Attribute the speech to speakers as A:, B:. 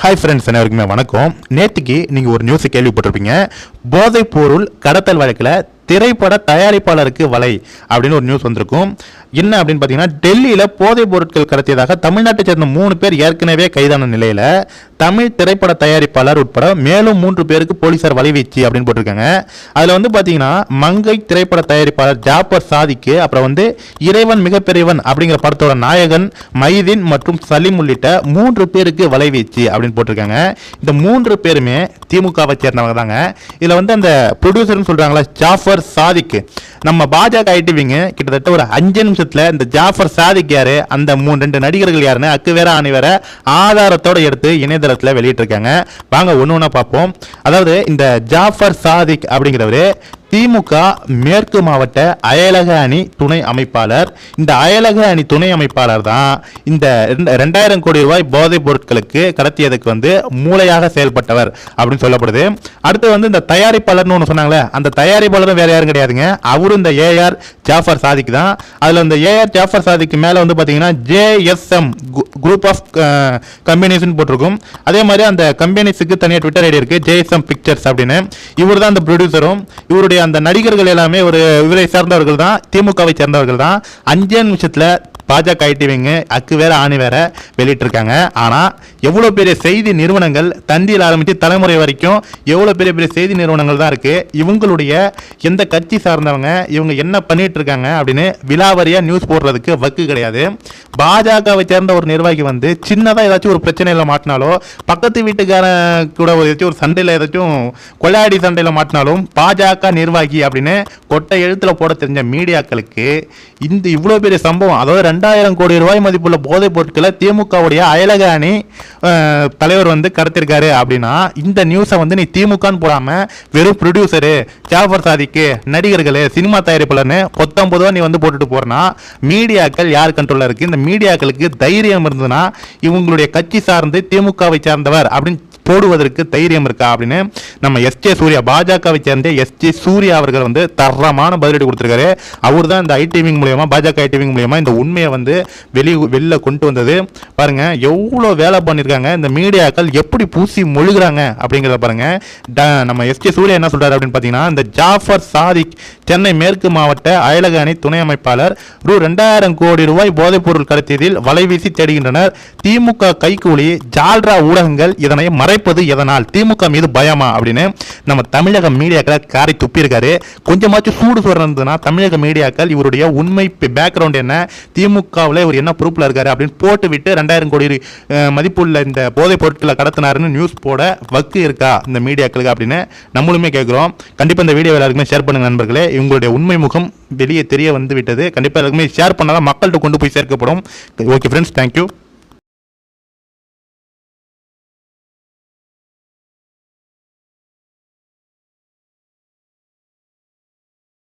A: Hi friends அனைவருக்குமே வணக்கம். நேற்றுக்கு நீங்கள் ஒரு நியூஸை கேள்விப்பட்டிருப்பீங்க. போதைப் பொருள் கடத்தல் வழக்கில் திரைப்பட தயாரிப்பாளருக்கு வலை அப்படின்னு ஒரு நியூஸ் வந்திருக்கும். என்ன அப்படின்னு பார்த்தீங்கன்னா டெல்லியில் போதைப் பொருட்கள் கடத்தியதாக தமிழ்நாட்டை சேர்ந்த மூணு பேர் ஏற்கனவே கைதான நிலையில் தமிழ் திரைப்பட தயாரிப்பாளர் உட்பட மேலும் மூன்று பேருக்கு போலீசார் வலைவீச்சு அப்படின்னு போட்டிருக்காங்க. அதில் வந்து பார்த்தீங்கன்னா மங்கை திரைப்பட தயாரிப்பாளர் ஜாப்பர் சாதிக்கு அப்புறம் வந்து இறைவன் மிகப்பெரியவன் அப்படிங்கிற படத்தோட நாயகன் மைதீன் மற்றும் சலீம் உள்ளிட்ட மூன்று பேருக்கு வலைவீச்சு அப்படின்னு போட்டிருக்காங்க. இந்த மூன்று பேருமே திமுகவை சேர்ந்தவங்க தாங்க இதில் வந்து அந்த ப்ரொடியூசர்னு சொல்கிறாங்களா ஜாஃபர் சாதிக்கு. நம்ம பாஜக ஐடிவிங்க கிட்டத்தட்ட ஒரு அஞ்சு நிமிஷத்தில் இந்த ஜாஃபர் சாதிக் யாரு அந்த மூணு ரெண்டு நடிகர்கள் யாருன்னு அக்கு வேற ஆணி வேற ஆதாரத்தோட எடுத்து இணையதளத்தில் வெளியிட்டிருக்காங்க. வாங்க ஒன்று ஒன்றா பார்ப்போம். அதாவது இந்த ஜாஃபர் சாதிக் அப்படிங்கிறவர் திமுக மேற்கு மாவட்ட அயலக அணி துணை அமைப்பாளர். இந்த அயலக அணி துணை அமைப்பாளர் தான் இந்த ரெண்டு- ரெண்டாயிரம் கோடி ரூபாய் போதைப் பொருட்களுக்கு கடத்தியதுக்கு வந்து மூளையாக செயல்பட்டவர் அப்படின்னு சொல்லப்படுது. அடுத்து வந்து இந்த தயாரிப்பாளர்னு ஒன்று சொன்னாங்களே அந்த தயாரிப்பாளரும் வேற யாரும் கிடையாதுங்க. அவரும் இந்த ஏஆர் ஜாஃபர் சாதிக் தான். அதில் இந்த ஏஆர் ஜாஃபர் சாதிக்கு மேலே வந்து பார்த்தீங்கன்னா ஜேஎஸ்எம் குரூப் ஆஃப் கம்பெனிஸ்னு போட்டிருக்கும். அதே மாதிரி அந்த கம்பெனிஸுக்கு தனியாக ட்விட்டர் ஐடி இருக்குது ஜேஎஸ்எம் பிக்சர்ஸ் அப்படின்னு. இவர் தான் அந்த ப்ரொடியூசரும் இவருடைய அந்த நடிகர்கள் எல்லாமே ஒரு இவரை சார்ந்தவர்கள் தான் திமுகவை சேர்ந்தவர்கள் தான். அஞ்சே நிமிஷத்தில் பாஜக ஐடிவிங்க அக்கு வேற ஆணி வேற வெளியிட்டிருக்காங்க. ஆனால் எவ்வளோ பெரிய செய்தி நிறுவனங்கள் தந்தியில் ஆரம்பித்து தலைமுறை வரைக்கும் எவ்வளோ பெரிய பெரிய செய்தி நிறுவனங்கள் தான் இருக்குது இவங்களுடைய எந்த கட்சி சார்ந்தவங்க இவங்க என்ன பண்ணிட்டு இருக்காங்க அப்படின்னு விலாவரியாக நியூஸ் போடுறதுக்கு வக்கு கிடையாது. பாஜகவை சேர்ந்த ஒரு நிர்வாகி வந்து சின்னதாக ஏதாச்சும் ஒரு பிரச்சனையில் மாட்டினாலோ பக்கத்து வீட்டுக்காரன் கூட ஒரு ஏதாச்சும் ஒரு சண்டையில் ஏதாச்சும் கொள்ளாடி சண்டையில் மாட்டினாலும் பாஜக நிர்வாகி அப்படின்னு கொட்டை எழுத்தில் போட தெரிஞ்ச மீடியாக்களுக்கு இந்த இவ்வளோ பெரிய சம்பவம் அதாவது ரெண்டாயிரம் கோடி ரூபாய் மதிப்புள்ள போதைப் பொருட்களை திமுகவுடைய அயலக அணி தலைவர் வந்து கடத்திருக்காரு அப்படின்னா இந்த நியூஸை வந்து நீ திமுகன்னு போடாமல் வெறும் ப்ரொடியூசரு ஜாஃபர் சாதிக்கு நடிகர்கள் சினிமா தயாரிப்பாளர்னு ரூபா நீ வந்து போட்டுட்டு போறனா மீடியாக்கள் யார் கண்ட்ரோலில் இருக்கு? இந்த மீடியாக்களுக்கு தைரியம் இருந்ததுன்னா இவங்களுடைய கட்சி சார்ந்து திமுகவை சார்ந்தவர் அப்படின்னு போடுவதற்கு தைரியம் இருக்கா அப்படின்னு நம்ம எஸ்ஜே சூர்யா பாஜகவை சேர்ந்த எஸ்ஜே சூர்யா அவர்கள் வந்து தரமான பதிலடி கொடுத்துருக்காரு. அவர் தான் இந்த ஐடிவிங் மூலியமா பாஜக ஐடிவிங் மூலியமாக இந்த உண்மையை வந்து வெளி வெளில கொண்டு வந்தது. பாருங்க எவ்வளோ வேலை பண்ணியிருக்காங்க இந்த மீடியாக்கள் எப்படி பூசி மொழிகிறாங்க அப்படிங்கிறத பாருங்க. ட- நம்ம எஸ்ஜே சூர்யா என்ன சொல்றாரு அப்படின்னு பார்த்தீங்கன்னா இந்த ஜாஃபர் சாதிக் சென்னை மேற்கு மாவட்ட அயலக அணி துணை அமைப்பாளர் ரூ. ரெண்டாயிரம் கோடி ரூபாய் போதைப்பொருள் கடத்தியதில் வலைவீசி தேடுகின்றனர். திமுக கைகூலி ஜால்ரா ஊடகங்கள் இதனை மறை குறைப்பது எதனால்? திமுக மீது பயமா? அப்படின்னு நம்ம தமிழக மீடியாக்களை காரை துப்பியிருக்காரு. கொஞ்சமாச்சும் சூடு சொல்றதுனா தமிழக மீடியாக்கள் இவருடைய உண்மை பேக்ரவுண்ட் என்ன? திமுகவில் இவர் என்ன பொறுப்பில் இருக்காரு? அப்படின்னு போட்டு விட்டு ரெண்டாயிரம் கோடி மதிப்புள்ள இந்த போதைப் பொருட்களை கடத்தினாருன்னு நியூஸ் போட வக்கு இருக்கா இந்த மீடியாக்களுக்கு அப்படின்னு நம்மளுமே கேட்குறோம் கண்டிப்பாக இந்த வீடியோ எல்லாருக்குமே ஷேர் பண்ணுங்க நண்பர்களே. இவங்களுடைய உண்மை முகம் வெளியே தெரிய வந்து விட்டது கண்டிப்பாக எல்லாருக்குமே ஷேர் பண்ணால் மக்கள்கிட்ட கொண்டு போய் சேர்க்கப்படும். Okay friends thank you